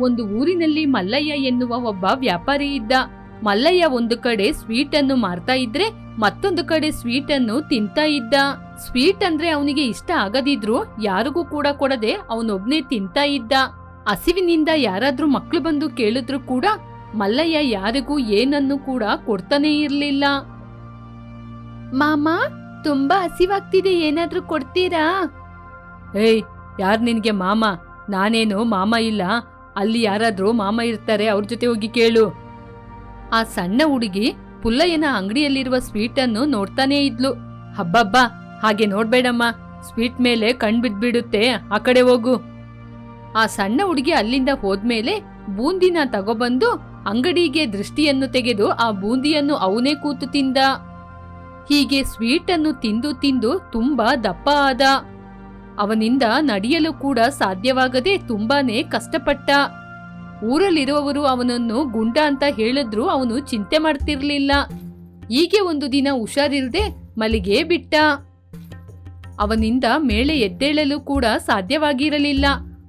ಒಂದು ಊರಿನಲ್ಲಿ ಮಲ್ಲಯ್ಯ ಎನ್ನುವ ಒಬ್ಬ ವ್ಯಾಪಾರಿ ಇದ್ದ. ಮಲ್ಲಯ್ಯ ಒಂದು ಕಡೆ ಸ್ವೀಟ್ ಅನ್ನು ಮಾರ್ತಾ ಇದ್ರೆ ಮತ್ತೊಂದು ಕಡೆ ಸ್ವೀಟ್ ಅನ್ನು ತಿಂತಾ ಇದ್ದ. ಸ್ವೀಟ್ ಅಂದ್ರೆ ಅವನಿಗೆ ಇಷ್ಟ ಆಗದಿದ್ರು ಯಾರಿಗೂ ಕೂಡ ಕೊಡದೆ ಅವನೊಬ್ನೇ ತಿಂತಾ ಇದ್ದ. ಹಸಿವಿನಿಂದ ಯಾರಾದ್ರೂ ಮಕ್ಕಳು ಬಂದು ಕೇಳಿದ್ರು ಕೂಡ ಮಲ್ಲಯ್ಯ ಯಾರಿಗೂ ಏನನ್ನು ಕೂಡ ಕೊಡ್ತಾನೆ ಇರ್ಲಿಲ್ಲ. ಮಾಮಾ ತುಂಬಾ ಹಸಿವಾಗ್ತಿದೆ ಏನಾದ್ರೂ ಕೊಡ್ತೀರಾ? ಏಯ್ ಯಾರ್ ನಿನ್ಗೆ ಮಾಮ? ನಾನೇನು ಮಾಮ ಇಲ್ಲ. ಅಲ್ಲಿ ಯಾರಾದ್ರೂ ಮಾಮ ಇರ್ತಾರೆ, ಅವ್ರ ಜೊತೆ ಹೋಗಿ ಕೇಳು. ಆ ಸಣ್ಣ ಹುಡುಗಿ ಪುಲ್ಲಯ್ಯನ ಅಂಗಡಿಯಲ್ಲಿರುವ ಸ್ವೀಟ್ ಅನ್ನು ನೋಡ್ತಾನೇ ಇದ್ಲು. ಹಬ್ಬಬ್ಬ, ಹಾಗೆ ನೋಡ್ಬೇಡಮ್ಮ. ಸ್ವೀಟ್ ಮೇಲೆ ಕಣ್ ಬಿದ್ಬಿಡುತ್ತೆ, ಆ ಕಡೆ ಹೋಗು. ಆ ಸಣ್ಣ ಹುಡುಗಿ ಅಲ್ಲಿಂದ ಹೋದ್ಮೇಲೆ ಬೂಂದಿನ ತಗೊಬಂದು ಅಂಗಡಿಗೆ ದೃಷ್ಟಿಯನ್ನು ತೆಗೆದು ಆ ಬೂಂದಿಯನ್ನು ಅವನೇ ಕೂತು ತಿಂದ. ಹೀಗೆ ಸ್ವೀಟ್ ಅನ್ನು ತಿಂದು ತಿಂದು ತುಂಬಾ ದಪ್ಪ ಆದ. ಅವನಿಂದ ನಡೆಯಲು ಕೂಡ ಸಾಧ್ಯವಾಗದೆ ತುಂಬಾನೇ ಕಷ್ಟಪಟ್ಟ. ಊರಲ್ಲಿರುವವರು ಅವನನ್ನು ಗುಂಡ ಅಂತ ಹೇಳಿದ್ರು ಅವನು ಚಿಂತೆ ಮಾಡ್ತಿರ್ಲಿಲ್ಲ. ಹೀಗೆ ಒಂದು ದಿನ ಹುಷಾರಿಲ್ದೆ ಮಲಿಗೆ ಬಿಟ್ಟ. ಅವನಿಂದ ಮೇಳೆ ಎದ್ದೇಳಲು ಕೂಡ ಸಾಧ್ಯವಾಗಿರಲಿಲ್ಲ.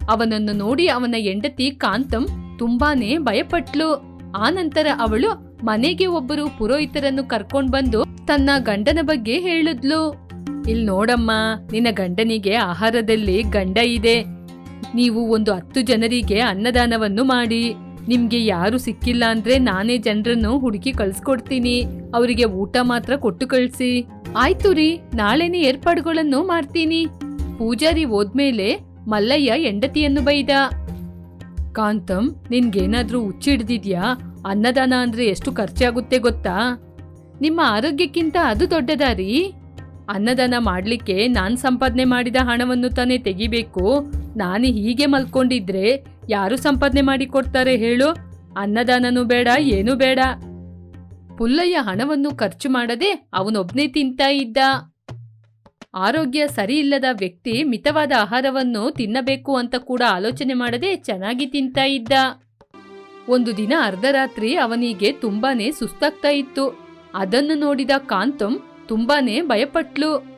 ಅವನನ್ನು ನೋಡಿ ಅವನ ಹೆಂಡತಿ ಕಾಂತಂ ತುಂಬಾನೇ ಭಯಪಟ್ಲು. ಆನಂತರ ಅವಳು ಮನೆಗೆ ಒಬ್ಬರು ಪುರೋಹಿತರನ್ನು ಕರ್ಕೊಂಡ್ ಬಂದು ತನ್ನ ಗಂಡನ ಬಗ್ಗೆ ಹೇಳಿದ್ಲು. ಇಲ್ ನೋಡಮ್ಮ, ನಿನ್ನ ಗಂಡನಿಗೆ ಆಹಾರದಲ್ಲಿ ಗಂಡ ಇದೆ. ನೀವು ಒಂದು ಹತ್ತು ಜನರಿಗೆ ಅನ್ನದಾನವನ್ನು ಮಾಡಿ. ನಿಮ್ಗೆ ಯಾರು ಸಿಕ್ಕಿಲ್ಲ ಅಂದ್ರೆ ನಾನೇ ಜನರನ್ನು ಹುಡುಕಿ ಕಳ್ಸಿಕೊಡ್ತೀನಿ. ಅವರಿಗೆ ಊಟ ಮಾತ್ರ ಕೊಟ್ಟು ಕಳ್ಸಿ. ಆಯ್ತು ರೀ, ನಾಳೆನೇ ಏರ್ಪಾಡುಗಳನ್ನು ಮಾಡ್ತೀನಿ. ಪೂಜಾರಿ ಹೋದ್ಮೇಲೆ ಮಲ್ಲಯ್ಯ ಹೆಂಡತಿಯನ್ನು ಬೈದ. ಕಾಂತಂ, ನಿನ್ಗೇನಾದ್ರೂ ಹುಚ್ಚಿಡ್ದಿದ್ಯಾ ಅನ್ನದಾನ ಅಂದ್ರೆ ಎಷ್ಟು ಖರ್ಚಾಗುತ್ತೆ ಗೊತ್ತಾ? ನಿಮ್ಮ ಆರೋಗ್ಯಕ್ಕಿಂತ ಅದು ದೊಡ್ಡದಾರಿ ಅನ್ನದಾನ ಮಾಡಲಿಕ್ಕೆ ನಾನು ಸಂಪಾದನೆ ಮಾಡಿದ ಹಣವನ್ನು ತಾನೇ ತೆಗಿಬೇಕು. ನಾನು ಹೀಗೆ ಮಲ್ಕೊಂಡಿದ್ರೆ ಯಾರು ಸಂಪಾದನೆ ಮಾಡಿ ಕೊಡ್ತಾರೆ ಹೇಳು? ಅನ್ನದಾನನೂ ಬೇಡ, ಏನೂ ಬೇಡ. ಪುಲ್ಲಯ್ಯ ಹಣವನ್ನು ಖರ್ಚು ಮಾಡದೆ ಅವನೊಬ್ನೇ ತಿಂತಾ ಇದ್ದ. ಆರೋಗ್ಯ ಸರಿಯಿಲ್ಲದ ವ್ಯಕ್ತಿ ಮಿತವಾದ ಆಹಾರವನ್ನು ತಿನ್ನಬೇಕು ಅಂತ ಕೂಡ ಆಲೋಚನೆ ಮಾಡದೆ ಚೆನ್ನಾಗಿ ತಿಂತಾ ಇದ್ದ. ಒಂದು ದಿನ ಅರ್ಧರಾತ್ರಿ ಅವನಿಗೆ ತುಂಬಾನೇ ಸುಸ್ತಾಗ್ತಾ ಇತ್ತು. ಅದನ್ನು ನೋಡಿದ ಕಾಂತಂ ತುಂಬಾನೇ ಭಯಪಟ್ಲು.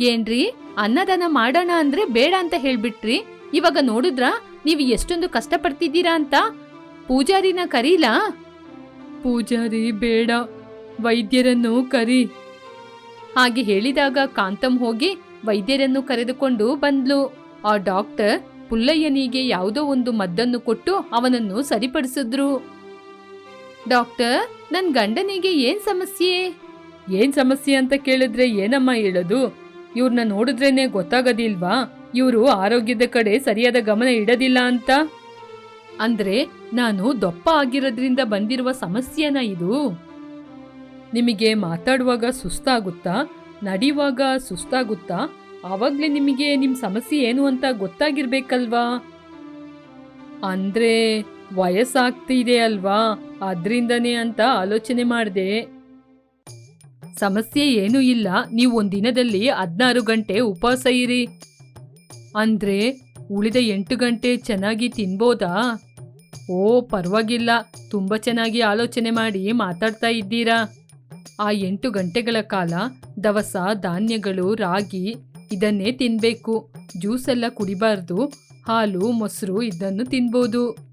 ಏನ್ರಿ, ಅನ್ನದಾನ ಮಾಡೋಣ ಅಂದ್ರೆ ಬೇಡ ಅಂತ ಹೇಳ್ಬಿಟ್ರಿ. ಇವಾಗ ನೋಡಿದ್ರಾ, ನೀವು ಎಷ್ಟೊಂದು ಕಷ್ಟಪಡ್ತಿದ್ದೀರಾ ಅಂತ? ಪೂಜಾರಿನ ಕರೀಲಾ? ಪೂಜಾರಿ, ಬೇಡ, ವೈದ್ಯರನ್ನು ಕರಿ. ಹಾಗೆ ಹೇಳಿದಾಗ ಕಾಂತಂ ಹೋಗಿ ವೈದ್ಯರನ್ನು ಕರೆದುಕೊಂಡು ಬಂದ್ಲು. ಆ ಡಾಕ್ಟರ್ ಪುಲ್ಲಯ್ಯನಿಗೆ ಯಾವುದೋ ಒಂದು ಮದ್ದನ್ನು ಕೊಟ್ಟು ಅವನನ್ನು ಸರಿಪಡಿಸಿದ್ರು. ಡಾಕ್ಟರ್ ನನ್ ಗಂಡನಿಗೆ ಏನ್ ಸಮಸ್ಯೆ? ಏನ್ ಸಮಸ್ಯೆ ಅಂತ ಕೇಳಿದ್ರೆ ಏನಮ್ಮ ಹೇಳೋದು? ಇವ್ರನ್ನ ನೋಡಿದ್ರೇನೆ ಗೊತ್ತಾಗೋದಿಲ್ವಾ? ಇವರು ಆರೋಗ್ಯದ ಕಡೆ ಸರಿಯಾದ ಗಮನ ಇಡೋದಿಲ್ಲ ಅಂತ? ಅಂದ್ರೆ ನಾನು ದಪ್ಪ ಆಗಿರೋದ್ರಿಂದ ಬಂದಿರುವ ಸಮಸ್ಯೆನ ಇದು? ನಿಮಗೆ ಮಾತಾಡುವಾಗ ಸುಸ್ತಾಗುತ್ತಾ? ನಡೆಯುವಾಗ ಸುಸ್ತಾಗುತ್ತಾ? ಆವಾಗ್ಲೇ ನಿಮಗೆ ನಿಮ್ ಸಮಸ್ಯೆ ಏನು ಅಂತ ಗೊತ್ತಾಗಿರ್ಬೇಕಲ್ವಾ? ಅಂದ್ರೆ ವಯಸ್ಸಾಗ್ತಿದೆ ಅಲ್ವಾ? ಅದ್ರಿಂದನೇ ಅಂತ ಆಲೋಚನೆ ಮಾಡಿದೆ. ಸಮಸ್ಯೆ ಏನೂ ಇಲ್ಲ. ನೀವು ಒಂದಿನದಲ್ಲಿ ಹದಿನಾರು ಗಂಟೆ ಉಪವಾಸ ಇರಿ. ಅಂದ್ರೆ ಉಳಿದ ಎಂಟು ಗಂಟೆ ಚೆನ್ನಾಗಿ ತಿನ್ಬೋದಾ? ಓ, ಪರವಾಗಿಲ್ಲ. ತುಂಬ ಚೆನ್ನಾಗಿ ಆಲೋಚನೆ ಮಾಡಿ ಮಾತಾಡ್ತಾ ಇದ್ದೀರಾ? ಆ ಎಂಟು ಗಂಟೆಗಳ ಕಾಲ ದವಸ, ಧಾನ್ಯಗಳು, ರಾಗಿ ಇದನ್ನೇ ತಿನ್ಬೇಕು. ಜ್ಯೂಸ್ ಎಲ್ಲ ಕುಡಿಬಾರ್ದು. ಹಾಲು, ಮೊಸರು ಇದನ್ನು ತಿನ್ಬೋದು.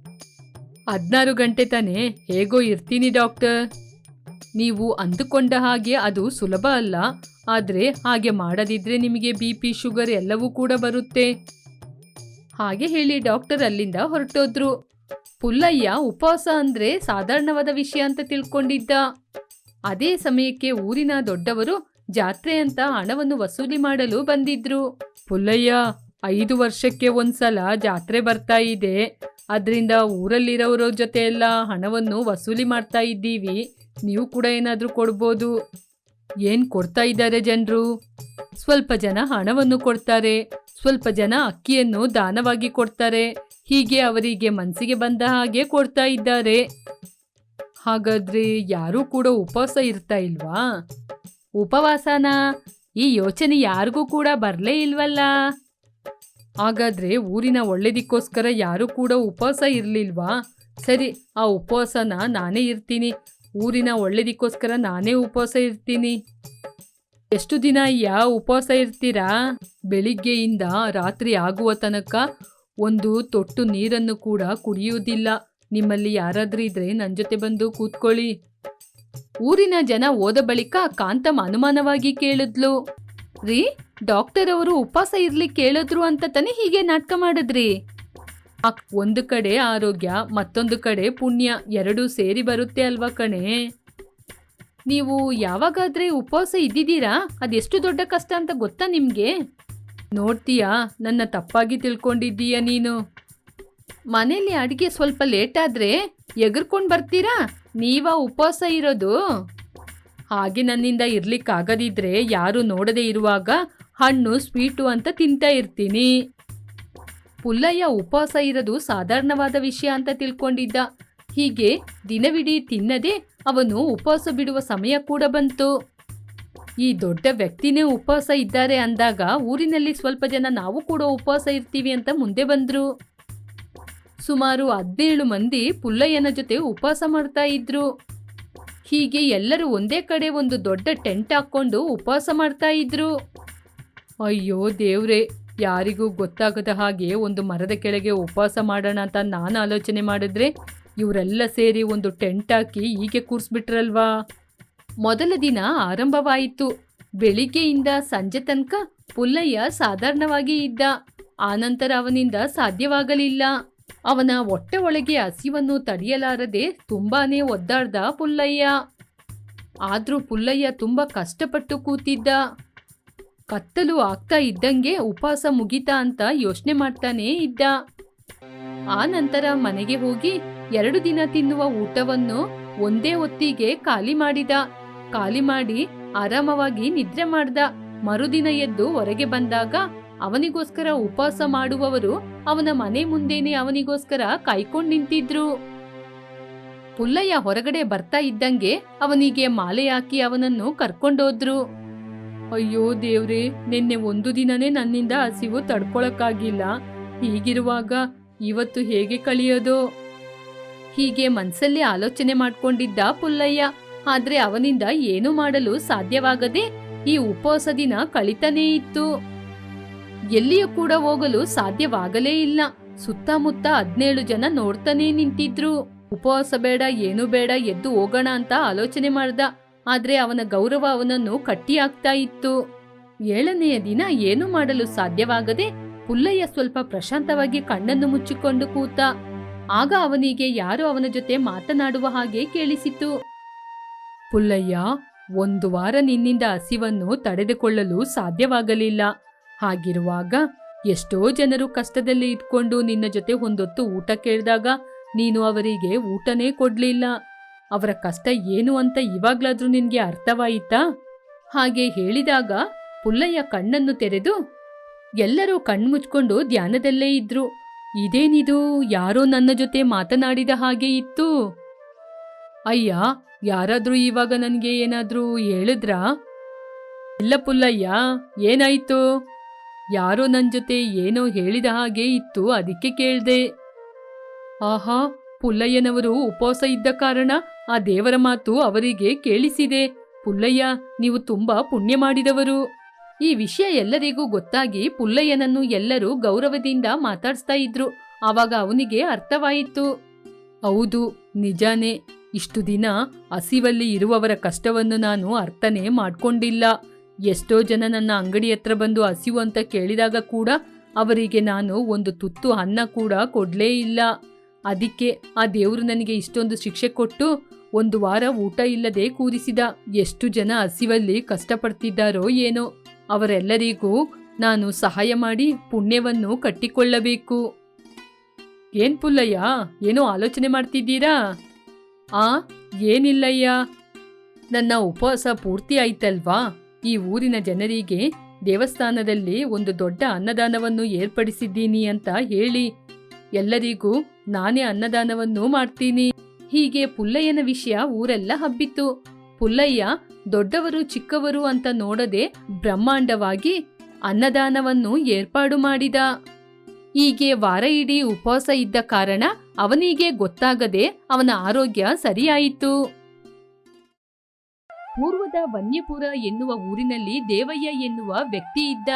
ಹದಿನಾರು ಗಂಟೆ ತಾನೇ ಹೇಗೋ ಇರ್ತೀನಿ ಡಾಕ್ಟರ್. ನೀವು ಅಂದುಕೊಂಡ ಹಾಗೆ ಅದು ಸುಲಭ ಅಲ್ಲ. ಆದರೆ ಹಾಗೆ ಮಾಡದಿದ್ರೆ ನಿಮಗೆ ಬಿ ಪಿ ಶುಗರ್ ಎಲ್ಲವೂ ಕೂಡ ಬರುತ್ತೆ. ಹಾಗೆ ಹೇಳಿ ಡಾಕ್ಟರ್ ಅಲ್ಲಿಂದ ಹೊರಟೋದ್ರು. ಪುಲ್ಲಯ್ಯ ಉಪವಾಸ ಅಂದ್ರೆ ಸಾಧಾರಣವಾದ ವಿಷಯ ಅಂತ ತಿಳ್ಕೊಂಡಿದ್ದ. ಅದೇ ಸಮಯಕ್ಕೆ ಊರಿನ ದೊಡ್ಡವರು ಜಾತ್ರೆ ಅಂತ ಹಣವನ್ನು ವಸೂಲಿ ಮಾಡಲು ಬಂದಿದ್ರು. ಪುಲ್ಲಯ್ಯ, ಐದು ವರ್ಷಕ್ಕೆ ಒಂದ್ಸಲ ಜಾತ್ರೆ ಬರ್ತಾ ಇದೆ. ಅದರಿಂದ ಊರಲ್ಲಿರೋರ ಜೊತೆ ಎಲ್ಲ ಹಣವನ್ನು ವಸೂಲಿ ಮಾಡ್ತಾ ಇದ್ದೀವಿ. ನೀವು ಕೂಡ ಏನಾದರೂ ಕೊಡ್ಬೋದು. ಏನು ಕೊಡ್ತಾ ಇದ್ದಾರೆ ಜನರು? ಸ್ವಲ್ಪ ಜನ ಹಣವನ್ನು ಕೊಡ್ತಾರೆ. ಸ್ವಲ್ಪ ಜನ ಅಕ್ಕಿಯನ್ನು ದಾನವಾಗಿ ಕೊಡ್ತಾರೆ. ಹೀಗೆ ಅವರಿಗೆ ಮನಸ್ಸಿಗೆ ಬಂದ ಹಾಗೆ ಕೊಡ್ತಾ ಇದ್ದಾರೆ. ಹಾಗಾದ್ರೆ ಯಾರೂ ಕೂಡ ಉಪವಾಸ ಇರ್ತಾ ಇಲ್ವಾ? ಉಪವಾಸನ? ಈ ಯೋಚನೆ ಯಾರಿಗೂ ಕೂಡ ಬರಲೇ ಇಲ್ವಲ್ಲ? ಹಾಗಾದ್ರೆ ಊರಿನ ಒಳ್ಳೇದಕ್ಕೋಸ್ಕರ ಯಾರೂ ಕೂಡ ಉಪವಾಸ ಇರಲಿಲ್ವಾ? ಸರಿ, ಆ ಉಪವಾಸನ ನಾನೇ ಇರ್ತೀನಿ. ಊರಿನ ಒಳ್ಳೇದಕ್ಕೋಸ್ಕರ ನಾನೇ ಉಪವಾಸ ಇರ್ತೀನಿ. ಎಷ್ಟು ದಿನ ಯಾವ ಉಪವಾಸ ಇರ್ತೀರಾ? ಬೆಳಿಗ್ಗೆಯಿಂದ ರಾತ್ರಿ ಆಗುವ ತನಕ ಒಂದು ತೊಟ್ಟು ನೀರನ್ನು ಕೂಡ ಕುಡಿಯುವುದಿಲ್ಲ. ನಿಮ್ಮಲ್ಲಿ ಯಾರಾದ್ರೂ ಇದ್ರೆ ನನ್ನ ಜೊತೆ ಬಂದು ಕೂತ್ಕೊಳ್ಳಿ. ಊರಿನ ಜನ ಹೋದ ಬಳಿಕ ಕಾಂತಮ್ ಅನುಮಾನವಾಗಿ ಕೇಳಿದ್ಲು. ರೀ ಡಾಕ್ಟರ್ ಅವರು ಉಪವಾಸ ಇರ್ಲಿ ಕೇಳಿದ್ರು ಅಂತ ತಾನೇ ಹೀಗೆ ನಾಟಕ ಮಾಡಿದ್ರಿ? ಒಂದು ಕಡೆ ಆರೋಗ್ಯ, ಮತ್ತೊಂದು ಕಡೆ ಪುಣ್ಯ, ಎರಡೂ ಸೇರಿ ಬರುತ್ತೆ ಅಲ್ವಾ ಕಣೆ? ನೀವು ಯಾವಾಗಾದ್ರೆ ಉಪವಾಸ ಇದ್ದಿದ್ದೀರಾ? ಅದೆಷ್ಟು ದೊಡ್ಡ ಕಷ್ಟ ಅಂತ ಗೊತ್ತಾ ನಿಮಗೆ? ನೋಡ್ತೀಯಾ, ನನ್ನ ತಪ್ಪಾಗಿ ತಿಳ್ಕೊಂಡಿದ್ದೀಯ ನೀನು? ಮನೆಯಲ್ಲಿ ಅಡುಗೆ ಸ್ವಲ್ಪ ಲೇಟ್ ಆದ್ರೆ ಎಗರ್ಕೊಂಡು ಬರ್ತೀರಾ? ನೀವ ಉಪವಾಸ ಇರೋದು? ಹಾಗೆ ನನ್ನಿಂದ ಇರ್ಲಿಕ್ಕಾಗದಿದ್ರೆ ಯಾರು ನೋಡದೇ ಇರುವಾಗ ಹಣ್ಣು ಸ್ವೀಟು ಅಂತ ತಿಂತಾ ಇರ್ತೀನಿ. ಪುಲ್ಲಯ್ಯ ಉಪವಾಸ ಇರೋದು ಸಾಧಾರಣವಾದ ವಿಷಯ ಅಂತ ತಿಳ್ಕೊಂಡಿದ್ದ. ಹೀಗೆ ದಿನವಿಡೀ ತಿನ್ನದೆ ಅವನು ಉಪವಾಸ ಬಿಡುವ ಸಮಯ ಕೂಡ ಬಂತು. ಈ ದೊಡ್ಡ ವ್ಯಕ್ತಿನೇ ಉಪವಾಸ ಇದ್ದಾರೆ ಅಂದಾಗ ಊರಿನಲ್ಲಿ ಸ್ವಲ್ಪ ಜನ ನಾವು ಕೂಡ ಉಪವಾಸ ಇರ್ತೀವಿ ಅಂತ ಮುಂದೆ ಬಂದರು. ಸುಮಾರು ಹದಿನೇಳು ಮಂದಿ ಪುಲ್ಲಯ್ಯನ ಜೊತೆ ಉಪವಾಸ ಮಾಡ್ತಾ ಇದ್ರು. ಹೀಗೆ ಎಲ್ಲರೂ ಒಂದೇ ಕಡೆ ಒಂದು ದೊಡ್ಡ ಟೆಂಟ್ ಹಾಕೊಂಡು ಉಪವಾಸ ಮಾಡ್ತಾ ಇದ್ರು. ಅಯ್ಯೋ ದೇವ್ರೆ, ಯಾರಿಗೂ ಗೊತ್ತಾಗದ ಹಾಗೆ ಒಂದು ಮರದ ಕೆಳಗೆ ಉಪವಾಸ ಮಾಡೋಣ ಅಂತ ನಾನು ಆಲೋಚನೆ ಮಾಡಿದ್ರೆ ಇವರೆಲ್ಲ ಸೇರಿ ಒಂದು ಟೆಂಟ್ ಹಾಕಿ ಹೀಗೆ ಕೂರಿಸ್ಬಿಟ್ರಲ್ವಾ? ಮೊದಲ ದಿನ ಆರಂಭವಾಯಿತು. ಬೆಳಿಗ್ಗೆಯಿಂದ ಸಂಜೆ ತನಕ ಪುಲ್ಲಯ್ಯ ಸಾಧಾರಣವಾಗಿ ಇದ್ದ. ಆನಂತರ ಅವನಿಂದ ಸಾಧ್ಯವಾಗಲಿಲ್ಲ. ಅವನ ಹೊಟ್ಟೆ ಒಳಗೆ ಹಸಿವನ್ನು ತಡೆಯಲಾರದೆ ತುಂಬಾನೇ ಒದ್ದಾಡ್ದ ಪುಲ್ಲಯ್ಯ. ಆದರೂ ಪುಲ್ಲಯ್ಯ ತುಂಬಾ ಕಷ್ಟಪಟ್ಟು ಕೂತಿದ್ದ. ಕತ್ತಲು ಆಗ್ತಾ ಇದ್ದಂಗೆ ಉಪವಾಸ ಮುಗಿತಾ ಅಂತ ಯೋಚನೆ ಮಾಡ್ತಾನೇ ಇದ್ದ. ಆ ನಂತರ ಮನೆಗೆ ಹೋಗಿ ಎರಡು ದಿನ ತಿನ್ನುವ ಊಟವನ್ನು ಒಂದೇ ಹೊತ್ತಿಗೆ ಖಾಲಿ ಮಾಡಿದ. ಖಾಲಿ ಮಾಡಿ ಆರಾಮವಾಗಿ ನಿದ್ರೆ ಮಾಡ್ದ. ಮರುದಿನ ಎದ್ದು ಹೊರಗೆ ಬಂದಾಗ ಅವನಿಗೋಸ್ಕರ ಉಪವಾಸ ಮಾಡುವವರು ಅವನ ಮನೆ ಮುಂದೆನೆ ಅವನಿಗೋಸ್ಕರ ಕಾಯ್ಕೊಂಡು ನಿಂತಿದ್ರು. ಪುಲ್ಲಯ್ಯ ಹೊರಗಡೆ ಬರ್ತಾ ಇದ್ದಂಗೆ ಅವನಿಗೆ ಮಾಲೆ ಹಾಕಿ ಅವನನ್ನು ಕರ್ಕೊಂಡೋದ್ರು. ಅಯ್ಯೋ ದೇವ್ರೆ, ನಿನ್ನೆ ಒಂದು ದಿನನೇ ನನ್ನಿಂದ ಹಸಿವು ತಡ್ಕೊಳಕ್ಕಾಗಿಲ್ಲ. ಹೀಗಿರುವಾಗ ಇವತ್ತು ಹೇಗೆ ಕಳಿಯೋದು ಹೀಗೆ ಮನ್ಸಲ್ಲಿ ಆಲೋಚನೆ ಮಾಡ್ಕೊಂಡಿದ್ದ ಪುಲ್ಲಯ್ಯ. ಆದ್ರೆ ಅವನಿಂದ ಏನು ಮಾಡಲು ಸಾಧ್ಯವಾಗದೆ ಈ ಉಪವಾಸ ದಿನ ಕಳಿತಾನೇ ಇತ್ತು. ಎಲ್ಲಿಯೂ ಕೂಡ ಹೋಗಲು ಸಾಧ್ಯವಾಗಲೇ ಇಲ್ಲ. ಸುತ್ತಮುತ್ತ ಹದಿನೇಳು ಜನ ನೋಡ್ತಾನೇ ನಿಂತಿದ್ರು. ಉಪವಾಸ ಬೇಡ, ಏನು ಬೇಡ, ಎದ್ದು ಹೋಗೋಣ ಅಂತ ಆಲೋಚನೆ ಮಾಡ್ದ. ಆದ್ರೆ ಅವನ ಗೌರವ ಅವನನ್ನು ಕಟ್ಟಿಯಾಗ್ತಾ ಇತ್ತು. ಏಳನೆಯ ದಿನ ಏನು ಮಾಡಲು ಸಾಧ್ಯವಾಗದೆ ಪುಲ್ಲಯ್ಯ ಸ್ವಲ್ಪ ಪ್ರಶಾಂತವಾಗಿ ಕಣ್ಣನ್ನು ಮುಚ್ಚಿಕೊಂಡು ಕೂತ, ಆಗ ಅವನಿಗೆ ಯಾರು ಅವನ ಜೊತೆ ಮಾತನಾಡುವ ಹಾಗೆ ಕೇಳಿಸಿತು. ಪುಲ್ಲಯ್ಯ, ಒಂದು ವಾರ ನಿನ್ನಿಂದ ಹಸಿವನ್ನು ತಡೆದುಕೊಳ್ಳಲು ಸಾಧ್ಯವಾಗಲಿಲ್ಲ. ಹಾಗಿರುವಾಗ ಎಷ್ಟೋ ಜನರು ಕಷ್ಟದಲ್ಲಿ ಇಟ್ಕೊಂಡು ನಿನ್ನ ಜೊತೆ ಒಂದೊತ್ತು ಊಟ ಕೇಳಿದಾಗ ನೀನು ಅವರಿಗೆ ಊಟನೇ ಕೊಡ್ಲಿಲ್ಲ. ಅವರ ಕಷ್ಟ ಏನು ಅಂತ ಇವಾಗ್ಲಾದ್ರೂ ನಿನ್ಗೆ ಅರ್ಥವಾಯಿತಾ? ಹಾಗೆ ಹೇಳಿದಾಗ ಪುಲ್ಲಯ್ಯ ಕಣ್ಣನ್ನು ತೆರೆದು, ಎಲ್ಲರೂ ಕಣ್ಮುಚ್ಕೊಂಡು ಧ್ಯಾನದಲ್ಲೇ ಇದ್ರು. ಇದೇನಿದು? ಯಾರೋ ನನ್ನ ಜೊತೆ ಮಾತನಾಡಿದ ಹಾಗೆ ಇತ್ತು. ಅಯ್ಯ, ಯಾರಾದ್ರೂ ಇವಾಗ ನನಗೆ ಏನಾದ್ರೂ ಹೇಳಿದ್ರಾ? ಇಲ್ಲ ಪುಲ್ಲಯ್ಯ, ಏನಾಯ್ತು? ಯಾರೋ ನನ್ನ ಜೊತೆ ಏನೋ ಹೇಳಿದ ಹಾಗೆ ಇತ್ತು, ಅದಕ್ಕೆ ಕೇಳ್ದೆ. ಆಹಾ ಪುಲ್ಲಯ್ಯನವರು ಉಪವಾಸ ಇದ್ದ ಕಾರಣ ಆ ದೇವರ ಮಾತು ಅವರಿಗೆ ಕೇಳಿಸಿದೆ. ಪುಲ್ಲಯ್ಯ, ನೀವು ತುಂಬಾ ಪುಣ್ಯ ಮಾಡಿದವರು. ಈ ವಿಷಯ ಎಲ್ಲರಿಗೂ ಗೊತ್ತಾಗಿ ಪುಲ್ಲಯ್ಯನನ್ನು ಎಲ್ಲರೂ ಗೌರವದಿಂದ ಮಾತಾಡ್ಸ್ತಾ ಇದ್ರು. ಆವಾಗ ಅವನಿಗೆ ಅರ್ಥವಾಯಿತು. ಹೌದು, ನಿಜಾನೇ. ಇಷ್ಟು ದಿನ ಹಸಿವಲ್ಲಿ ಇರುವವರ ಕಷ್ಟವನ್ನು ನಾನು ಅರ್ಥನೇ ಮಾಡ್ಕೊಂಡಿಲ್ಲ. ಎಷ್ಟೋ ಜನ ನನ್ನ ಅಂಗಡಿ ಹತ್ರ ಬಂದು ಹಸಿವು ಅಂತ ಕೇಳಿದಾಗ ಕೂಡ ಅವರಿಗೆ ನಾನು ಒಂದು ತುತ್ತು ಅನ್ನ ಕೂಡ ಕೊಡ್ಲೇ ಇಲ್ಲ. ಅದಕ್ಕೆ ಆ ದೇವರು ನನಗೆ ಇಷ್ಟೊಂದು ಶಿಕ್ಷೆ ಕೊಟ್ಟು ಒಂದು ವಾರ ಊಟ ಇಲ್ಲದೆ ಕೂರಿಸಿದ ಎಷ್ಟು ಜನ ಹಸಿವಲ್ಲಿ ಕಷ್ಟಪಡ್ತಿದ್ದಾರೋ ಏನೋ, ಅವರೆಲ್ಲರಿಗೂ ನಾನು ಸಹಾಯ ಮಾಡಿ ಪುಣ್ಯವನ್ನು ಕಟ್ಟಿಕೊಳ್ಳಬೇಕು. ಏನ್ ಪುಲ್ಲಯ್ಯ, ಏನೋ ಆಲೋಚನೆ ಮಾಡ್ತಿದ್ದೀರಾ? ಆ, ಏನಿಲ್ಲಯ್ಯ. ನನ್ನ ಉಪವಾಸ ಪೂರ್ತಿ ಆಯ್ತಲ್ವಾ? ಈ ಊರಿನ ಜನರಿಗೆ ದೇವಸ್ಥಾನದಲ್ಲಿ ಒಂದು ದೊಡ್ಡ ಅನ್ನದಾನವನ್ನು ಏರ್ಪಡಿಸಿದ್ದೀನಿ ಅಂತ ಹೇಳಿ, ಎಲ್ಲರಿಗೂ ನಾನೇ ಅನ್ನದಾನವನ್ನು ಮಾಡ್ತೀನಿ. ಹೀಗೆ ಪುಲ್ಲಯ್ಯನ ವಿಷಯ ಊರೆಲ್ಲ ಹಬ್ಬಿತ್ತು. ಪುಲ್ಲಯ್ಯ, ದೊಡ್ಡವರು ಚಿಕ್ಕವರು ಅಂತ ನೋಡದೆ ಬ್ರಹ್ಮಾಂಡವಾಗಿ ಅನ್ನದಾನವನ್ನು ಏರ್ಪಾಡು ಮಾಡಿದ. ಹೀಗೆ ವಾರ ಇಡೀ ಉಪವಾಸ ಇದ್ದ ಕಾರಣ ಅವನಿಗೆ ಗೊತ್ತಾಗದೆ ಅವನ ಆರೋಗ್ಯ ಸರಿಯಾಯಿತು. ಪೂರ್ವದ ವನ್ಯಪುರ ಎನ್ನುವ ಊರಿನಲ್ಲಿ ದೇವಯ್ಯ ಎನ್ನುವ ವ್ಯಕ್ತಿ ಇದ್ದ.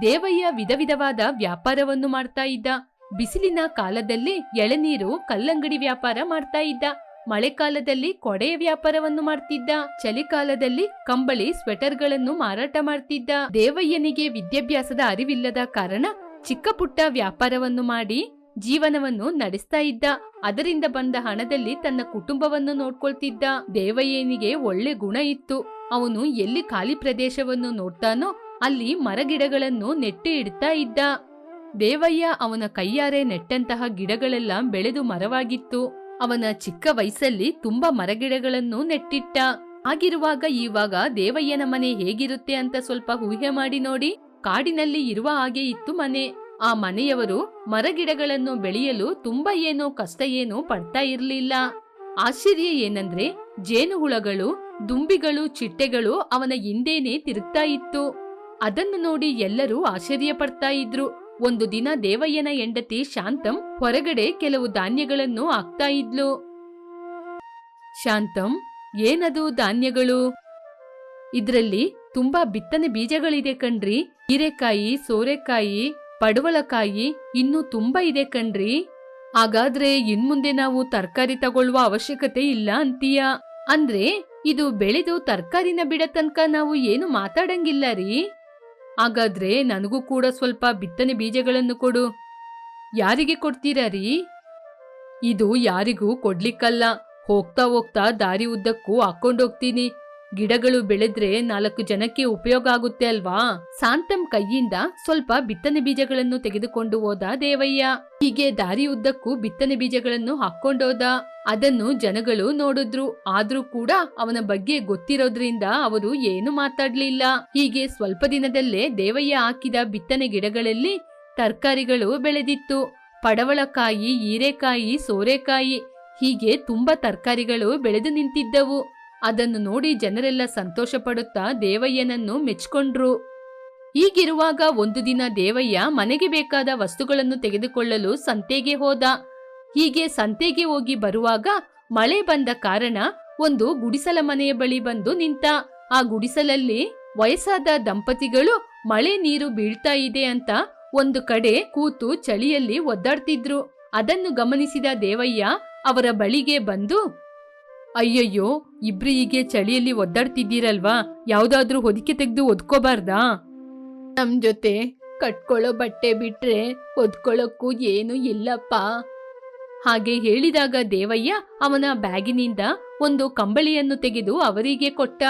ದೇವಯ್ಯ ವಿಧ ವಿಧವಾದ ವ್ಯಾಪಾರವನ್ನು ಮಾಡ್ತಾ ಇದ್ದ. ಬಿಸಿಲಿನ ಕಾಲದಲ್ಲಿ ಎಳನೀರು ಕಲ್ಲಂಗಡಿ ವ್ಯಾಪಾರ ಮಾಡ್ತಾ ಇದ್ದ. ಮಳೆಕಾಲದಲ್ಲಿ ಕೊಡೆಯ ವ್ಯಾಪಾರವನ್ನು ಮಾಡ್ತಿದ್ದ. ಚಳಿಕಾಲದಲ್ಲಿ ಕಂಬಳಿ, ಸ್ವೆಟರ್ಗಳನ್ನು ಮಾರಾಟ ಮಾಡ್ತಿದ್ದ. ದೇವಯ್ಯನಿಗೆ ವಿದ್ಯಾಭ್ಯಾಸದ ಅರಿವಿಲ್ಲದ ಕಾರಣ ಚಿಕ್ಕ ಪುಟ್ಟ ವ್ಯಾಪಾರವನ್ನು ಮಾಡಿ ಜೀವನವನ್ನು ನಡೆಸ್ತಾ ಇದ್ದ. ಅದರಿಂದ ಬಂದ ಹಣದಲ್ಲಿ ತನ್ನ ಕುಟುಂಬವನ್ನು ನೋಡ್ಕೊಳ್ತಿದ್ದ. ದೇವಯ್ಯನಿಗೆ ಒಳ್ಳೆ ಗುಣ ಇತ್ತು. ಅವನು ಎಲ್ಲಿ ಖಾಲಿ ಪ್ರದೇಶವನ್ನು ನೋಡ್ತಾನೋ ಅಲ್ಲಿ ಮರಗಿಡಗಳನ್ನು ನೆಟ್ಟು ಇಡ್ತಾ ಇದ್ದ. ದೇವಯ್ಯ ಅವನ ಕೈಯಾರೆ ನೆಟ್ಟಂತಹ ಗಿಡಗಳೆಲ್ಲ ಬೆಳೆದು ಮರವಾಗಿತ್ತು. ಅವನ ಚಿಕ್ಕ ವಯಸ್ಸಲ್ಲಿ ತುಂಬಾ ಮರಗಿಡಗಳನ್ನು ನೆಟ್ಟಿಟ್ಟ. ಆಗಿರುವಾಗ ಇವಾಗ ದೇವಯ್ಯನ ಮನೆ ಹೇಗಿರುತ್ತೆ ಅಂತ ಸ್ವಲ್ಪ ಊಹೆ ಮಾಡಿ ನೋಡಿ. ಕಾಡಿನಲ್ಲಿ ಇರುವ ಹಾಗೆ ಇತ್ತು ಮನೆ. ಆ ಮನೆಯವರು ಮರಗಿಡಗಳನ್ನು ಬೆಳೆಯಲು ತುಂಬಾ ಏನೋ ಕಷ್ಟ ಏನೋ ಪಡ್ತಾ ಇರಲಿಲ್ಲ. ಆಶ್ಚರ್ಯ ಏನಂದ್ರೆ ಜೇನುಹುಳಗಳು, ದುಂಬಿಗಳು, ಚಿಟ್ಟೆಗಳು ಅವನ ಹಿಂದೇನೆ ತಿರುಗ್ತಾ ಇತ್ತು. ಅದನ್ನು ನೋಡಿ ಎಲ್ಲರೂ ಆಶ್ಚರ್ಯ ಪಡ್ತಾ ಇದ್ರು. ಒಂದು ದಿನ ದೇವಯ್ಯನ ಹೆಂಡತಿ ಶಾಂತಂ ಹೊರಗಡೆ ಕೆಲವು ಧಾನ್ಯಗಳನ್ನು ಹಾಕ್ತಾ ಇದ್ಲು. ಶಾಂತಂ, ಏನದು ಧಾನ್ಯಗಳು? ಇದ್ರಲ್ಲಿ ತುಂಬಾ ಬಿತ್ತನೆ ಬೀಜಗಳಿದೆ ಕಣ್ರಿ. ಹೀರೆಕಾಯಿ, ಸೋರೆಕಾಯಿ, ಪಡವಲಕಾಯಿ ಇನ್ನು ತುಂಬಾ ಇದೆ ಕಣ್ರಿ. ಹಾಗಾದ್ರೆ ಇನ್ಮುಂದೆ ನಾವು ತರಕಾರಿ ತಗೊಳ್ಳುವ ಅವಶ್ಯಕತೆ ಇಲ್ಲ ಅಂತೀಯ? ಅಂದ್ರೆ ಇದು ಬೆಳೆದು ತರ್ಕಾರಿನ ಬಿಡ ತನಕ ನಾವು ಏನು ಮಾತಾಡಂಗಿಲ್ಲ ರೀ? ಹಾಗಾದ್ರೆ ನನಗೂ ಕೂಡ ಸ್ವಲ್ಪ ಬಿತ್ತನೆ ಬೀಜಗಳನ್ನು ಕೊಡು. ಯಾರಿಗೆ ಕೊಡ್ತೀರಾ ರೀ? ಇದು ಯಾರಿಗೂ ಕೊಡ್ಲಿಕ್ಕಲ್ಲ. ಹೋಗ್ತಾ ಹೋಗ್ತಾ ದಾರಿ ಉದ್ದಕ್ಕೂ ಹಾಕೊಂಡೋಗ್ತೀನಿ. ಗಿಡಗಳು ಬೆಳೆದ್ರೆ ನಾಲ್ಕು ಜನಕ್ಕೆ ಉಪಯೋಗ ಆಗುತ್ತೆ ಅಲ್ವಾ? ಸಾಂತಂ ಕೈಯಿಂದ ಸ್ವಲ್ಪ ಬಿತ್ತನೆ ಬೀಜಗಳನ್ನು ತೆಗೆದುಕೊಂಡು ಹೋದ ದೇವಯ್ಯ. ಹೀಗೆ ದಾರಿ ಉದ್ದಕ್ಕೂ ಬಿತ್ತನೆ ಬೀಜಗಳನ್ನು ಹಾಕೊಂಡೋದ ಅದನ್ನು ಜನಗಳು ನೋಡಿದ್ರು. ಆದ್ರೂ ಕೂಡ ಅವನ ಬಗ್ಗೆ ಗೊತ್ತಿರೋದ್ರಿಂದ ಅವರು ಏನು ಮಾತಾಡ್ಲಿಲ್ಲ. ಹೀಗೆ ಸ್ವಲ್ಪ ದಿನದಲ್ಲೇ ದೇವಯ್ಯ ಹಾಕಿದ ಬಿತ್ತನೆ ಗಿಡಗಳಲ್ಲಿ ತರಕಾರಿಗಳು ಬೆಳೆದಿತ್ತು. ಪಡವಳಕಾಯಿ ಹೀರೆಕಾಯಿ, ಸೋರೆಕಾಯಿ ಹೀಗೆ ತುಂಬಾ ತರಕಾರಿಗಳು ಬೆಳೆದು ನಿಂತಿದ್ದವು. ಅದನ್ನು ನೋಡಿ ಜನರೆಲ್ಲ ಸಂತೋಷ ಪಡುತ್ತಾ ದೇವಯ್ಯನನ್ನು ಮೆಚ್ಕೊಂಡ್ರು ಹೀಗಿರುವಾಗ ಒಂದು ದಿನ ದೇವಯ್ಯ ಮನೆಗೆ ಬೇಕಾದ ವಸ್ತುಗಳನ್ನು ತೆಗೆದುಕೊಳ್ಳಲು ಸಂತೆಗೆ ಹೋದ. ಹೀಗೆ ಸಂತೆಗೆ ಹೋಗಿ ಬರುವಾಗ ಮಳೆ ಬಂದ ಕಾರಣ ಒಂದು ಗುಡಿಸಲ ಮನೆಯ ಬಳಿ ಬಂದು ನಿಂತ. ಆ ಗುಡಿಸಲಲ್ಲಿ ವಯಸ್ಸಾದ ದಂಪತಿಗಳು ಮಳೆ ನೀರು ಬೀಳ್ತಾ ಇದೆ ಅಂತ ಒಂದು ಕಡೆ ಕೂತು ಚಳಿಯಲ್ಲಿ ಒದ್ದಾಡ್ತಿದ್ರು. ಅದನ್ನು ಗಮನಿಸಿದ ದೇವಯ್ಯ ಅವರ ಬಳಿಗೆ ಬಂದು, ಅಯ್ಯಯ್ಯೋ ಇಬ್ರು ಹೀಗೆ ಚಳಿಯಲ್ಲಿ ಒದ್ದಾಡ್ತಿದ್ದೀರಲ್ವಾ? ಯಾವ್ದಾದ್ರೂ ಹೊದಿಕೆ ತೆಗೆದು ಒದ್ಕೋಬಾರ್ದಾ? ನಮ್ ಜೊತೆ ಕಟ್ಕೊಳ್ಳೋ ಬಟ್ಟೆ ಬಿಟ್ರೆ ಒದ್ಕೊಳ್ಳೋಕ್ಕೂ ಏನು ಇಲ್ಲಪ್ಪ. ಹಾಗೆ ಹೇಳಿದಾಗ ದೇವಯ್ಯ ಅವನ ಬ್ಯಾಗಿನಿಂದ ಒಂದು ಕಂಬಳಿಯನ್ನು ತೆಗೆದು ಅವರಿಗೆ ಕೊಟ್ಟ.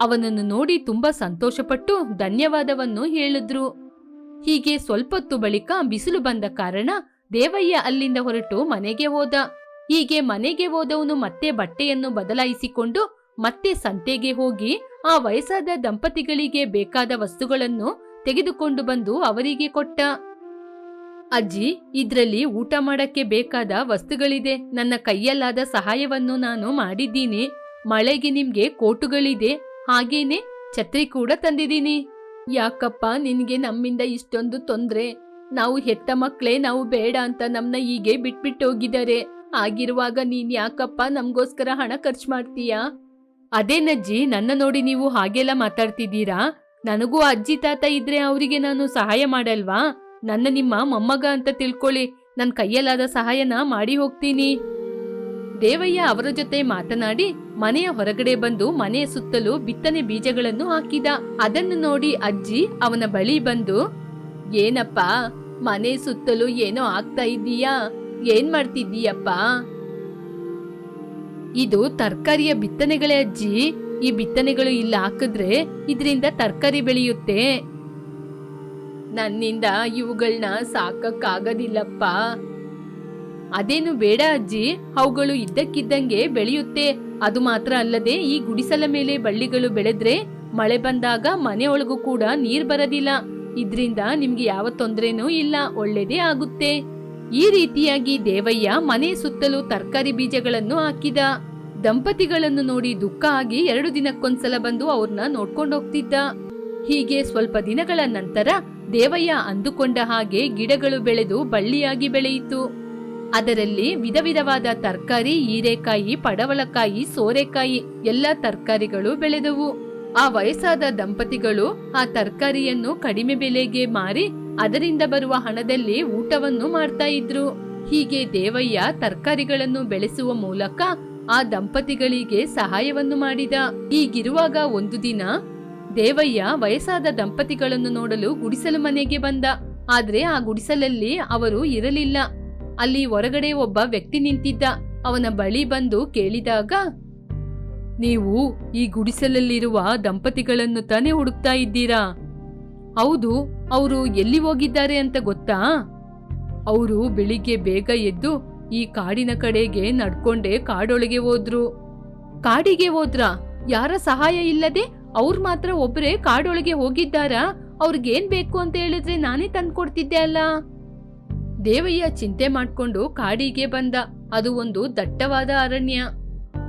ಅವನನ್ನು ನೋಡಿ ತುಂಬಾ ಸಂತೋಷಪಟ್ಟು ಧನ್ಯವಾದವನ್ನು ಹೇಳಿದ್ರು. ಹೀಗೆ ಸ್ವಲ್ಪೊತ್ತು ಬಳಿಕ ಬಿಸಿಲು ಬಂದ ಕಾರಣ ದೇವಯ್ಯ ಅಲ್ಲಿಂದ ಹೊರಟು ಮನೆಗೆ ಹೋದ. ಹೀಗೆ ಮನೆಗೆ ಹೋದವನು ಮತ್ತೆ ಬಟ್ಟೆಯನ್ನು ಬದಲಾಯಿಸಿಕೊಂಡು ಮತ್ತೆ ಸಂತೆಗೆ ಹೋಗಿ ಆ ವಯಸ್ಸಾದ ದಂಪತಿಗಳಿಗೆ ಬೇಕಾದ ವಸ್ತುಗಳನ್ನು ತೆಗೆದುಕೊಂಡು ಬಂದು ಅವರಿಗೆ ಕೊಟ್ಟ. ಅಜ್ಜಿ, ಇದ್ರಲ್ಲಿ ಊಟ ಮಾಡಕ್ಕೆ ಬೇಕಾದ ವಸ್ತುಗಳಿದೆ. ನನ್ನ ಕೈಯಲ್ಲಾದ ಸಹಾಯವನ್ನು ನಾನು ಮಾಡಿದ್ದೀನಿ. ಮಳೆಗೆ ನಿಮ್ಗೆ ಕೋಟುಗಳಿದೆ. ಹಾಗೇನೆ ಛತ್ರಿ ಕೂಡ ತಂದಿದ್ದೀನಿ. ಯಾಕಪ್ಪ, ನಿನ್ಗೆ ನಮ್ಮಿಂದ ಇಷ್ಟೊಂದು ತೊಂದ್ರೆ. ನಾವು ಹೆತ್ತ ಮಕ್ಕಳೇ ನಾವು ಬೇಡ ಅಂತ ನಮ್ಮನ್ನ ಹೀಗೆ ಬಿಟ್ಬಿಟ್ಟು ಹೋಗಿದ್ದಾರೆ ಆಗಿರುವಾಗ ನೀನ್ ಯಾಕಪ್ಪ ನಮ್ಗೋಸ್ಕರ ಹಣ ಖರ್ಚು ಮಾಡ್ತೀಯಾ? ಅದೇನಜ್ಜಿ ನನ್ನ ನೋಡಿ ನೀವು ಹಾಗೆಲ್ಲ ಮಾತಾಡ್ತಿದ್ದೀರಾ? ನನಗೂ ಅಜ್ಜಿ, ತಾತ ಇದ್ರೆ ಅವರಿಗೆ ನಾನು ಸಹಾಯ ಮಾಡಲ್ವಾ? ನನ್ನ ನಿಮ್ಮ ಮೊಮ್ಮಗ ಅಂತ ತಿಳ್ಕೊಳ್ಳಿ. ನನ್ನ ಕೈಯಲ್ಲಾದ ಸಹಾಯನ ಮಾಡಿ ಹೋಗ್ತೀನಿ. ದೇವಯ್ಯ ಅವರ ಜೊತೆ ಮಾತನಾಡಿ ಮನೆಯ ಹೊರಗಡೆ ಬಂದು ಮನೆಯ ಸುತ್ತಲೂ ಬಿತ್ತನೆ ಬೀಜಗಳನ್ನು ಹಾಕಿದ. ಅದನ್ನು ನೋಡಿ ಅಜ್ಜಿ ಅವನ ಬಳಿ ಬಂದು, ಏನಪ್ಪ, ಮನೆ ಸುತ್ತಲೂ ಏನೋ ಆಗ್ತಾ ಇದ್ದೀಯಾ? ಏನ್ ಮಾಡ್ತಿದ್ದೀಯಪ್ಪ? ಇದು ತರಕಾರಿಯ ಬಿತ್ತನೆಗಳೇ ಅಜ್ಜಿ. ಈ ಬಿತ್ತನೆಗಳು ಇಲ್ಲಿ ಹಾಕಿದ್ರೆ ಇದರಿಂದ ತರಕಾರಿ ಬೆಳೆಯುತ್ತೆ. ನನ್ನಿಂದ ಇವುಗಳನ್ನ ಸಾಕಕ್ಕಾಗೋದಿಲ್ಲಪ್ಪ. ಅದೇನು ಬೇಡ ಅಜ್ಜಿ. ಅವುಗಳು ಇದ್ದಕ್ಕಿದ್ದಂಗೆ ಬೆಳೆಯುತ್ತೆ. ಅದು ಮಾತ್ರ ಅಲ್ಲದೆ ಈ ಗುಡಿಸಲ ಮೇಲೆ ಬಳ್ಳಿಗಳು ಬೆಳೆದ್ರೆ ಮಳೆ ಬಂದಾಗ ಮನೆಯೊಳಗೂ ಕೂಡ ನೀರ್ ಬರೋದಿಲ್ಲ. ಇದ್ರಿಂದ ನಿಮ್ಗೆ ಯಾವ ತೊಂದ್ರೆನೂ ಇಲ್ಲ. ಒಳ್ಳೇದೇ ಆಗುತ್ತೆ. ಈ ರೀತಿಯಾಗಿ ದೇವಯ್ಯ ಮನೆ ಸುತ್ತಲೂ ತರಕಾರಿ ಬೀಜಗಳನ್ನು ಹಾಕಿದ. ದಂಪತಿಗಳನ್ನು ನೋಡಿ ದುಃಖ ಆಗಿ ಎರಡು ದಿನಕ್ಕೊಂದ್ಸಲ ಬಂದು ಅವ್ರನ್ನ ನೋಡ್ಕೊಂಡು ಹೋಗ್ತಿದ್ದ ಹೀಗೆ ಸ್ವಲ್ಪ ದಿನಗಳ ನಂತರ ದೇವಯ್ಯ ಅಂದುಕೊಂಡ ಹಾಗೆ ಗಿಡಗಳು ಬೆಳೆದು ಬಳ್ಳಿಯಾಗಿ ಬೆಳೆಯಿತು. ಅದರಲ್ಲಿ ವಿಧ ವಿಧವಾದ ತರಕಾರಿ, ಹೀರೆಕಾಯಿ, ಪಡವಲಕಾಯಿ, ಸೋರೆಕಾಯಿ ಎಲ್ಲ ತರಕಾರಿಗಳು ಬೆಳೆದವು. ಆ ವಯಸ್ಸಾದ ದಂಪತಿಗಳು ಆ ತರಕಾರಿಯನ್ನು ಕಡಿಮೆ ಬೆಲೆಗೆ ಮಾರಿ ಅದರಿಂದ ಬರುವ ಹಣದಲ್ಲಿ ಊಟವನ್ನು ಮಾಡ್ತಾ ಇದ್ರು. ಹೀಗೆ ದೇವಯ್ಯ ತರಕಾರಿಗಳನ್ನು ಬೆಳೆಸುವ ಮೂಲಕ ಆ ದಂಪತಿಗಳಿಗೆ ಸಹಾಯವನ್ನು ಮಾಡಿದ. ಹೀಗಿರುವಾಗ ಒಂದು ದಿನ ದೇವಯ್ಯ ವಯಸ್ಸಾದ ದಂಪತಿಗಳನ್ನು ನೋಡಲು ಗುಡಿಸಲು ಮನೆಗೆ ಬಂದ. ಆದ್ರೆ ಆ ಗುಡಿಸಲಲ್ಲಿ ಅವರು ಇರಲಿಲ್ಲ. ಅಲ್ಲಿ ಹೊರಗಡೆ ಒಬ್ಬ ವ್ಯಕ್ತಿ ನಿಂತಿದ್ದ. ಅವನ ಬಳಿ ಬಂದು ಕೇಳಿದಾಗ, ನೀವು ಈ ಗುಡಿಸಲಲ್ಲಿರುವ ದಂಪತಿಗಳನ್ನು ತಾನೇ ಹುಡುಕ್ತಾ ಇದ್ದೀರಾ? ಹೌದು, ಅವರು ಎಲ್ಲಿ ಹೋಗಿದ್ದಾರೆ ಅಂತ ಗೊತ್ತಾ? ಅವರು ಬೆಳಿಗ್ಗೆ ಬೇಗ ಎದ್ದು ಈ ಕಾಡಿನ ಕಡೆಗೆ ನಡ್ಕೊಂಡೆ ಕಾಡೊಳಗೆ ಹೋದ್ರು. ಕಾಡಿಗೆ ಹೋದ್ರಾ? ಯಾರ ಸಹಾಯ ಇಲ್ಲದೆ ಅವ್ರು ಮಾತ್ರ ಒಬ್ಬರೇ ಕಾಡೊಳಗೆ ಹೋಗಿದ್ದಾರಾ? ಅವ್ರಿಗೇನ್ ಬೇಕು ಅಂತ ಹೇಳಿದ್ರೆ ನಾನೇ ತಂದ್ಕೊಡ್ತಿದ್ದೆ ಅಲ್ಲ? ದೇವಯ್ಯ ಚಿಂತೆ ಮಾಡ್ಕೊಂಡು ಕಾಡಿಗೆ ಬಂದ. ಅದು ಒಂದು ದಟ್ಟವಾದ ಅರಣ್ಯ.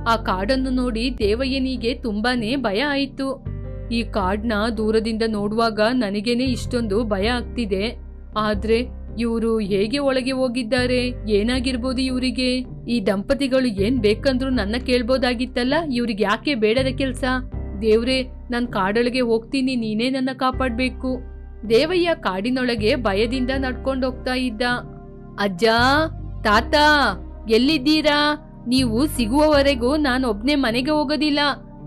ಆ ಕಾಡನ್ನು ನೋಡಿ ದೇವಯ್ಯನಿಗೆ ತುಂಬಾನೇ ಭಯ ಆಯಿತು. ಈ ಕಾಡ್ನ ದೂರದಿಂದ ನೋಡುವಾಗ ನನಗೇನೆ ಇಷ್ಟೊಂದು ಭಯ ಆಗ್ತಿದೆ. ಆದ್ರೆ ಇವರು ಹೇಗೆ ಒಳಗೆ ಹೋಗಿದ್ದಾರೆ? ಏನಾಗಿರ್ಬೋದು ಇವರಿಗೆ? ಈ ದಂಪತಿಗಳು ಏನ್ ಬೇಕಂದ್ರು ನನ್ನ ಕೇಳ್ಬೋದಾಗಿತ್ತಲ್ಲ? ಇವ್ರಿಗೆ ಯಾಕೆ ಬೇಡದ ಕೆಲ್ಸ? ದೇವ್ರೆ, ನಾನು ಕಾಡೊಳಗೆ ಹೋಗ್ತೀನಿ, ನೀನೇ ನನ್ನ ಕಾಪಾಡ್ಬೇಕು. ದೇವಯ್ಯ ಕಾಡಿನೊಳಗೆ ಭಯದಿಂದ ನಡ್ಕೊಂಡು ಹೋಗ್ತಾ ಇದ್ದ. ಅಜ್ಜ, ತಾತ, ಎಲ್ಲಿದ್ದೀರಾ? ನೀವು ಸಿಗುವವರೆಗೂ ನಾನು ಒಬ್ನೇ ಮನೆಗೆ ಹೋಗೋದಿಲ್ಲ.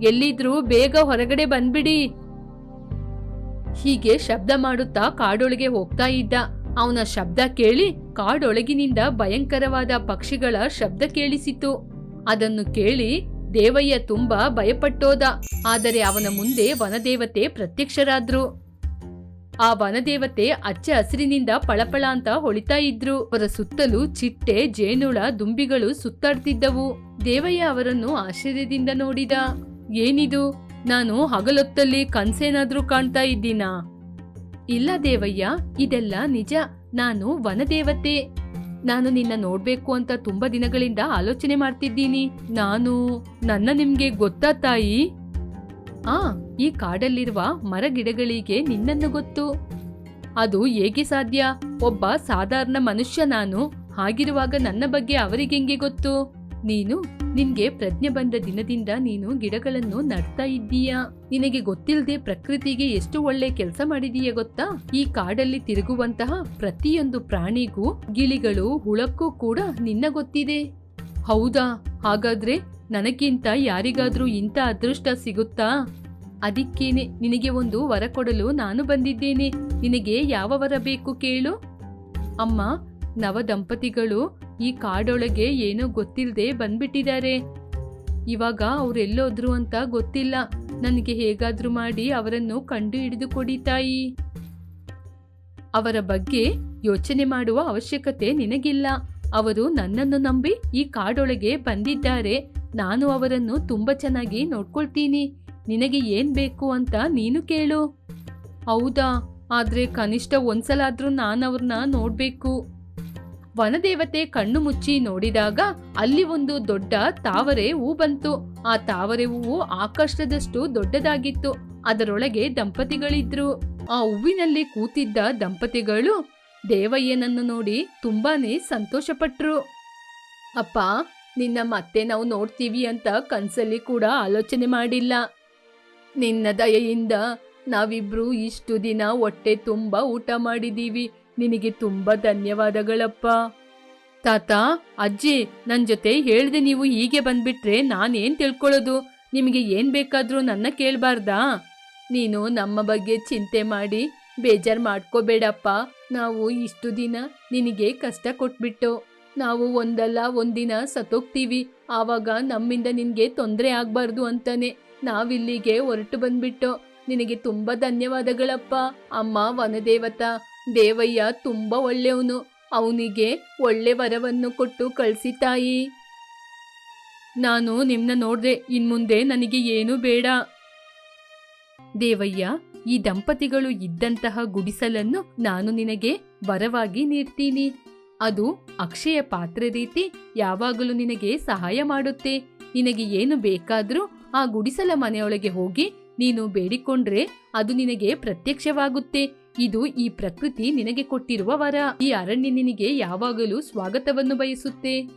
ಎಲ್ಲಿದ್ರೂ ಬೇಗ ಹೊರಗಡೆ ಬಂದ್ಬಿಡಿ. ಹೀಗೆ ಶಬ್ದ ಮಾಡುತ್ತಾ ಕಾಡೊಳಗೆ ಹೋಗ್ತಾ ಇದ್ದ. ಅವನ ಶಬ್ದ ಕೇಳಿ ಕಾಡೊಳಗಿನಿಂದ ಭಯಂಕರವಾದ ಪಕ್ಷಿಗಳ ಶಬ್ದ ಕೇಳಿಸಿತು. ಅದನ್ನು ಕೇಳಿ ದೇವಯ್ಯ ತುಂಬಾ ಭಯಪಟ್ಟೋದ. ಆದರೆ ಅವನ ಮುಂದೆ ವನದೇವತೆ ಪ್ರತ್ಯಕ್ಷರಾದ್ರು. ಆ ವನದೇವತೆ ಅಚ್ಚ ಹಸಿರಿನಿಂದ ಪಳಪಳ ಅಂತ ಹೊಳಿತಾ ಇದ್ರು. ಅವರ ಸುತ್ತಲೂ ಚಿಟ್ಟೆ, ಜೇನುಳ, ದುಂಬಿಗಳು ಸುತ್ತಾಡ್ತಿದ್ದವು. ದೇವಯ್ಯ ಅವರನ್ನು ಆಶ್ಚರ್ಯದಿಂದ ನೋಡಿದ. ಏನಿದು? ನಾನು ಹಗಲೊತ್ತಲ್ಲಿ ಕನ್ಸೇನಾದ್ರೂ ಕಾಣ್ತಾ ಇದ್ದೀನಾ? ಇಲ್ಲ ದೇವಯ್ಯ, ಇದೆಲ್ಲ ನಿಜ. ನಾನು ವನದೇವತೆ. ನಾನು ನಿನ್ನ ನೋಡ್ಬೇಕು ಅಂತ ತುಂಬಾ ದಿನಗಳಿಂದ ಆಲೋಚನೆ ಮಾಡ್ತಿದ್ದೀನಿ. ನಾನು, ನನ್ನ ನಿಮ್ಗೆ ಗೊತ್ತಾ ತಾಯಿ? ಆ, ಈ ಕಾಡಲ್ಲಿರುವ ಮರಗಿಡಗಳಿಗೆ ನಿನ್ನನ್ನು ಗೊತ್ತು. ಅದು ಹೇಗೆ ಸಾಧ್ಯ? ಒಬ್ಬ ಸಾಧಾರಣ ಮನುಷ್ಯ ನಾನು. ಹಾಗಿರುವಾಗ ನನ್ನ ಬಗ್ಗೆ ಅವರಿಗೆಂಗೆ ಗೊತ್ತು? ನೀನು ನಿನ್ಗೆ ಪ್ರಜ್ಞೆ ಬಂದ ದಿನದಿಂದ ನೀನು ಗಿಡಗಳನ್ನು ನಡ್ತಾ ಇದ್ದೀಯಾ? ನಿನಗೆ ಗೊತ್ತಿಲ್ಲದೆ ಪ್ರಕೃತಿಗೆ ಎಷ್ಟು ಒಳ್ಳೆ ಕೆಲಸ ಮಾಡಿದೀಯ ಗೊತ್ತಾ? ಈ ಕಾಡಲ್ಲಿ ತಿರುಗುವಂತಹ ಪ್ರತಿಯೊಂದು ಪ್ರಾಣಿಗೂ, ಗಿಳಿಗಳು, ಹುಳಕ್ಕೂ ಕೂಡ ನಿನ್ನ ಗೊತ್ತಿದೆ. ಹೌದಾ? ಹಾಗಾದ್ರೆ ನನಗಿಂತ ಯಾರಿಗಾದ್ರೂ ಇಂಥ ಅದೃಷ್ಟ ಸಿಗುತ್ತಾ? ಅದಕ್ಕೇನೆ ನಿನಗೆ ಒಂದು ವರ ಕೊಡಲು ನಾನು ಬಂದಿದ್ದೇನೆ. ನಿನಗೆ ಯಾವ ವರ ಬೇಕು ಕೇಳು. ಅಮ್ಮ ನವ ದಂಪತಿಗಳು ಈ ಕಾಡೊಳಗೆ ಏನೋ ಗೊತ್ತಿಲ್ಲದೆ ಬಂದ್ಬಿಟ್ಟಿದ್ದಾರೆ. ಇವಾಗ ಅವರೆಲ್ಲೋದ್ರು ಅಂತ ಗೊತ್ತಿಲ್ಲ. ನನಗೆ ಹೇಗಾದ್ರೂ ಮಾಡಿ ಅವರನ್ನು ಕಂಡು ಹಿಡಿದು ಕೊಡಿ ತಾಯಿ. ಅವರ ಬಗ್ಗೆ ಯೋಚನೆ ಮಾಡುವ ಅವಶ್ಯಕತೆ ನಿನಗಿಲ್ಲ. ಅವರು ನನ್ನನ್ನು ನಂಬಿ ಈ ಕಾಡೊಳಗೆ ಬಂದಿದ್ದಾರೆ. ನಾನು ಅವರನ್ನು ತುಂಬಾ ಚೆನ್ನಾಗಿ ನೋಡ್ಕೊಳ್ತೀನಿ. ನಿನಗೆ ಏನ್ ಬೇಕು ಅಂತ ನೀನು ಕೇಳು. ಹೌದಾ? ಆದ್ರೆ ಕನಿಷ್ಠ ಒಂದ್ಸಲಾದ್ರೂ ನಾನು ಅವ್ರನ್ನ ನೋಡ್ಬೇಕು. ವನದೇವತೆ ಕಣ್ಣು ಮುಚ್ಚಿ ನೋಡಿದಾಗ ಅಲ್ಲಿ ಒಂದು ದೊಡ್ಡ ತಾವರೆ ಹೂ ಬಂತು. ಆ ತಾವರೆ ಹೂವು ಆಕಾಶದಷ್ಟು ದೊಡ್ಡದಾಗಿತ್ತು. ಅದರೊಳಗೆ ದಂಪತಿಗಳಿದ್ರು. ಆ ಹೂವಿನಲ್ಲಿ ಕೂತಿದ್ದ ದಂಪತಿಗಳು ದೇವಯ್ಯನನ್ನು ನೋಡಿ ತುಂಬಾನೇ ಸಂತೋಷಪಟ್ರು. ಅಪ್ಪ, ನಿನ್ನ ಮತ್ತೆ ನಾವು ನೋಡ್ತೀವಿ ಅಂತ ಕನ್ಸಲ್ಲಿ ಕೂಡ ಆಲೋಚನೆ ಮಾಡಿಲ್ಲ. ನಿನ್ನ ದಯೆಯಿಂದ ನಾವಿಬ್ರು ಇಷ್ಟು ದಿನ ಹೊಟ್ಟೆ ತುಂಬಾ ಊಟ ಮಾಡಿದೀವಿ. ನಿನಗೆ ತುಂಬಾ ಧನ್ಯವಾದಗಳಪ್ಪ. ತಾತ, ಅಜ್ಜಿ, ನನ್ ಜೊತೆ ಹೇಳ್ದೆ ನೀವು ಹೀಗೆ ಬಂದ್ಬಿಟ್ರೆ ನಾನೇನ್ ತಿಳ್ಕೊಳ್ಳೋದು? ನಿಮಗೆ ಏನ್ ಬೇಕಾದ್ರೂ ನನ್ನ ಕೇಳಬಾರ್ದಾ? ನೀನು ನಮ್ಮ ಬಗ್ಗೆ ಚಿಂತೆ ಮಾಡಿ, ಬೇಜಾರ್ ಮಾಡ್ಕೋಬೇಡಪ್ಪ. ನಾವು ಇಷ್ಟು ದಿನ ನಿನಗೆ ಕಷ್ಟ ಕೊಟ್ಬಿಟ್ಟು, ನಾವು ಒಂದಲ್ಲ ಒಂದಿನ ಸತ್ತೋಗ್ತೀವಿ. ಆವಾಗ ನಮ್ಮಿಂದ ನಿನಗೆ ತೊಂದರೆ ಆಗ್ಬಾರ್ದು ಅಂತಾನೆ. ನಾವಿಲ್ಲಿಗೆ ಹೊರಟು ಬಂದ್ಬಿಟ್ಟು, ನಿನಗೆ ತುಂಬಾ ಧನ್ಯವಾದಗಳಪ್ಪ. ಅಮ್ಮ ವನದೇವತಾ ದೇವಯ್ಯ ತುಂಬಾ ಒಳ್ಳೆಯವನು. ಅವನಿಗೆ ಒಳ್ಳೆ ವರವನ್ನು ಕೊಟ್ಟು ಕಳಿಸಿ ತಾಯಿ. ನಾನು ನಿಮ್ಮನ್ನ ನೋಡ್ದೆ, ಇನ್ಮುಂದೆ ನನಗೆ ಏನೂ ಬೇಡ. ದೇವಯ್ಯ, ಈ ದಂಪತಿಗಳು ಇದ್ದಂತಹ ಗುಡಿಸಲನ್ನು ನಾನು ನಿನಗೆ ವರವಾಗಿ ನೀಡ್ತೀನಿ. ಅದು ಅಕ್ಷಯ ಪಾತ್ರೆ ರೀತಿ ಯಾವಾಗಲೂ ನಿನಗೆ ಸಹಾಯ ಮಾಡುತ್ತೆ. ನಿನಗೆ ಏನು ಬೇಕಾದ್ರೂ ಆ ಗುಡಿಸಲ ಮನೆಯೊಳಗೆ ಹೋಗಿ ನೀನು ಬೇಡಿಕೊಂಡ್ರೆ ಅದು ನಿನಗೆ ಪ್ರತ್ಯಕ್ಷವಾಗುತ್ತೆ. ಇದು ಈ ಪ್ರಕೃತಿ ನಿನಗೆ ಕೊಟ್ಟಿರುವ ವರ. ಈ ಅರಣ್ಯ ನಿನಗೆ ಯಾವಾಗಲೂ ಸ್ವಾಗತವನ್ನು ಬಯಸುತ್ತೆ.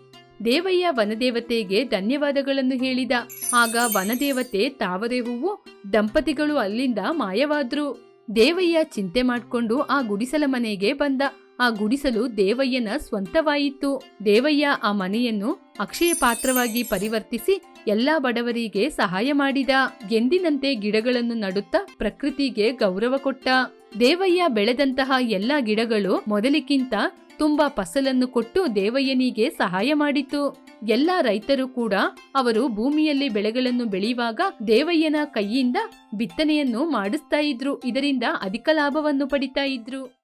ದೇವಯ್ಯ ವನದೇವತೆಗೆ ಧನ್ಯವಾದಗಳನ್ನು ಹೇಳಿದ. ಆಗ ವನದೇವತೆ ತಾವರೆ ಹೂವು ದಂಪತಿಗಳು ಅಲ್ಲಿಂದ ಮಾಯವಾದ್ರು. ದೇವಯ್ಯ ಚಿಂತೆ ಮಾಡ್ಕೊಂಡು ಆ ಗುಡಿಸಲ ಮನೆಗೆ ಬಂದ. ಆ ಗುಡಿಸಲು ದೇವಯ್ಯನ ಸ್ವಂತವಾಯಿತು. ದೇವಯ್ಯ ಆ ಮನೆಯನ್ನು ಅಕ್ಷಯ ಪಾತ್ರವಾಗಿ ಪರಿವರ್ತಿಸಿ ಎಲ್ಲಾ ಬಡವರಿಗೆ ಸಹಾಯ ಮಾಡಿದ. ಎಂದಿನಂತೆ ಗಿಡಗಳನ್ನು ನಡುತ್ತಾ ಪ್ರಕೃತಿಗೆ ಗೌರವ ಕೊಟ್ಟ. ದೇವಯ್ಯ ಬೆಳೆದಂತಹ ಎಲ್ಲಾ ಗಿಡಗಳು ಮೊದಲಿಗಿಂತ ತುಂಬಾ ಫಸಲನ್ನು ಕೊಟ್ಟು ದೇವಯ್ಯನಿಗೆ ಸಹಾಯ ಮಾಡಿತು. ಎಲ್ಲಾ ರೈತರು ಕೂಡ ಅವರು ಭೂಮಿಯಲ್ಲಿ ಬೆಳೆಗಳನ್ನು ಬೆಳೆಯುವಾಗ ದೇವಯ್ಯನ ಕೈಯಿಂದ ಬಿತ್ತನೆಯನ್ನು ಮಾಡಿಸ್ತಾ ಇದ್ರು. ಇದರಿಂದ ಅಧಿಕ ಲಾಭವನ್ನು ಪಡಿತಾ ಇದ್ರು.